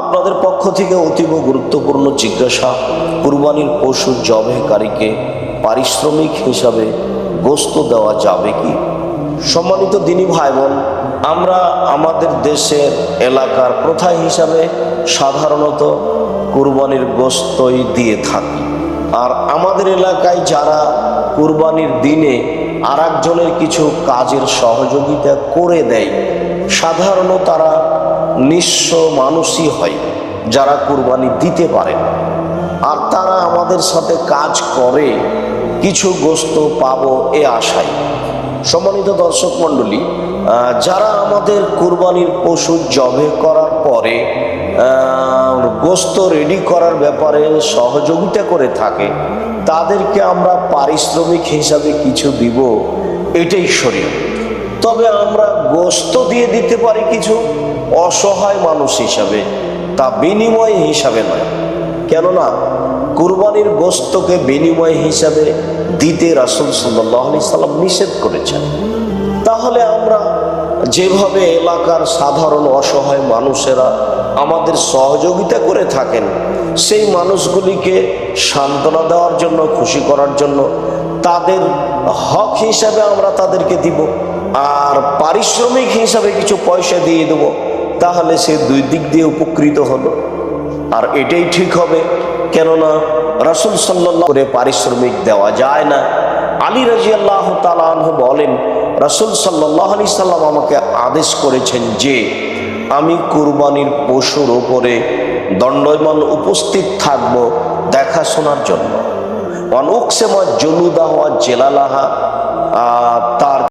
আপনাদের পক্ষ থেকে অতীব গুরুত্বপূর্ণ জিজ্ঞাসা, কুরবানির পশু জবেকারীকে পারিশ্রমিক হিসাবে গোস্ত দেওয়া যাবে কি? সম্মানিত দিনী ভাই বোন আমরা আমাদের দেশের এলাকার প্রথা হিসাবে সাধারণত কুরবানির গোস্তই দিয়ে থাকি। আর আমাদের এলাকায় যারা কুরবানির দিনে আর একজনের কিছু কাজের সহযোগিতা করে দেয়, সাধারণত তারা নিঃস্ব মানুষই হয় যারা কুরবানি দিতে পারে আর তারা আমাদের সাথে কাজ করে, কিছু গোস্ত পাবো এ আশায়। সম্মানিত দর্শক মণ্ডলী যারা আমাদের কুরবানির পশু জবে করার পরে গোস্ত রেডি করার ব্যাপারে সহযোগিতা করে থাকে, তাদেরকে আমরা পারিশ্রমিক হিসাবে কিছু দিব, এটাই শরীর। তবে আমরা গোস্ত দিয়ে দিতে পারি কিছু অসহায় মানুষ হিসাবে, তা বিনিময় হিসাবে নয়। কেননা, কুরবানির গোস্তকে বিনিময় হিসাবে দিতে রাসুল সাল্লাহ আলি সাল্লাম নিষেধ করেছেন। তাহলে যেভাবে এলাকার সাধারণ অসহায় মানুষেরা আমাদের সহযোগিতা করে থাকেন, সেই মানুষগুলিকে সান্ত্বনা দেওয়ার জন্য, খুশি করার জন্য তাদের হক হিসাবে আমরা তাদেরকে দিব আর পারিশ্রমিক হিসাবে কিছু পয়সা দিয়ে দেব, তাহলে সে দুই দিক দিয়ে উপকৃত হলো। আর এটাই ঠিক হবে, কেননা রাসুল সাল্লাহ করে পারিশ্রমিক দেওয়া যায় না। আলী রাজি আল্লাহ তালাহ বলেন রাসুল সাল্লাহ আলি সাল্লাম আমাকে আদেশ করেছেন যে আমি কুরবানির পশুর ওপরে দণ্ডমান উপস্থিত থাকব দেখাশোনার জন্য। অনুকসেমা জলুদাহা জেলালাহা আহ,